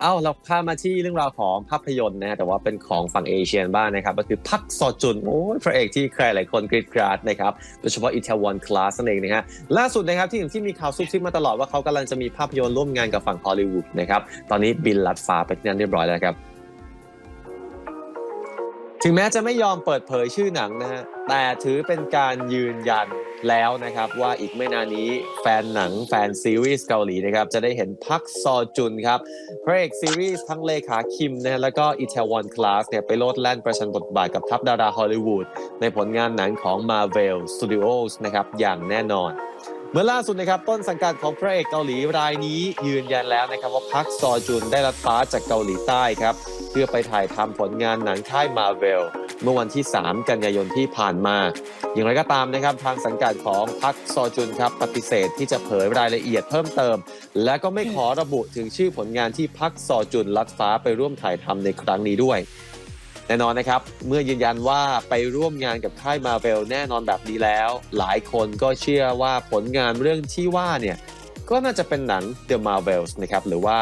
เอ้าเราข้ามาที่เรื่องราวของภาพยนตร์นะฮะแต่ว่าเป็นของฝั่งเอเชียบ้างนะครับ ก็คือพักซอจุนโอ้ยพระเอกที่ใครหลายคนกรีดกราดนะครับโดยเฉพาะอิตาวันคลาสนั่นเองนะฮะล่าสุดนะครับที่อย่งที่มีข่าวซุบซิบมาตลอดว่าเขากำลังจะมีภาพยนตร์ร่วมงานกับฝั่งฮอลลีวูดนะครับตอนนี้บินลัดฟ้าไปที่นั่นเรียบร้อยแล้วครับถึงแม้จะไม่ยอมเปิดเผยชื่อหนังนะฮะ แต่ถือเป็นการยืนยันแล้วนะครับ ว่าอีกไม่นานนี้แฟนหนังแฟนซีรีส์เกาหลีนะครับ จะได้เห็นพักซอจุนครับพระเอกซีรีส์ทั้งเลขาคิมนะฮะแล้วก็อิตาวันคลาสเนี่ยไปโลดแล่นประชันบทบาทกับทัพดาราฮอลลีวูดในผลงานหนังของ Marvel Studios นะครับ อย่างแน่นอนเมื่อล่าสุดนะครับต้นสังกัดของพระเอกเกาหลีรายนี้ยืนยันแล้วนะครับว่าพักซอจุนได้รับฟ้าจากเกาหลีใต้ครับ เพื่อไปถ่ายทำผลงานหนังค่ายมาเวล เมื่อวันที่ 3 กันยายนที่ผ่านมา อย่างไรก็ตามนะครับ ทางสังกัดของพักซอจุนครับปฏิเสธที่จะเผยรายละเอียดเพิ่มเติม และก็ไม่ขอระบุถึงชื่อผลงานที่พักซอจุนลัดฟ้าไปร่วมถ่ายทำในครั้งนี้ด้วยแน่นอนนะครับ เมื่อยืนยันว่าไปร่วมงานกับค่ายมาเวลแน่นอนแบบนี้แล้ว หลายคนก็เชื่อว่าผลงานเรื่องที่ว่าเนี่ย ก็น่าจะเป็นหนัง The Marvels นะครับ หรือว่า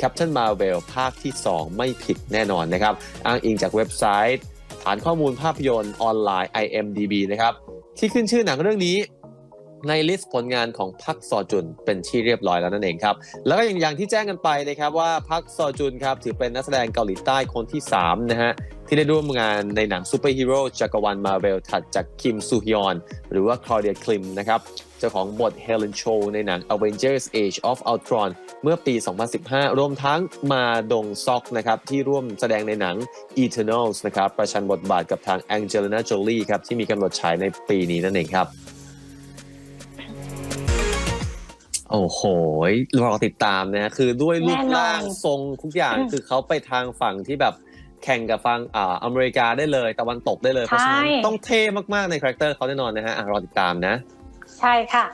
Captain Marvel ภาคที่ 2 ไม่ผิดแน่นอนนะครับ อ้างอิงจากเว็บไซต์ ฐานข้อมูลภาพยนตร์ออนไลน์ IMDb นะครับที่ขึ้นชื่อหนังเรื่องนี้ ในลิสต์ผลงานของพักซอจุนเป็นที่เรียบร้อยแล้วนั่นเองครับ แล้วก็อย่างอย่างที่แจ้งกันไปนะครับว่าพักซอจุนครับถือเป็นนักแสดงเกาหลีใต้คนที่ 3 นะฮะ ที่ได้ร่วมงานในหนังซูเปอร์ฮีโร่จักรวาลมาเวลถัดจากคิมซูฮยอน หรือว่าคลอเดียคลิมนะครับเจ้าของบทเฮเลนโชในหนัง Avengers Age of Ultron เมื่อปี 2015 รวมทั้งมาดงซอกนะครับที่ร่วมแสดงในหนัง Eternals นะครับประชันบทบาทกับทาง Angelina Jolie ครับที่มีกำหนดฉายในปีนี้นั่นเองครับ โอ้โหรอติดตามนะคือด้วยรูปร่างแน่นอนทรงทุกอย่างอืมคือเขาไปทางฝั่งที่แบบแข่งกับฝั่งอ่าอเมริกาได้เลยตะวันตกได้เลย เพราะฉะนั้นใช่ต้องเท่มาก ๆ ในคาแรคเตอร์เขาแน่นอนนะฮะอะรอติดตามนะ ใช่ค่ะ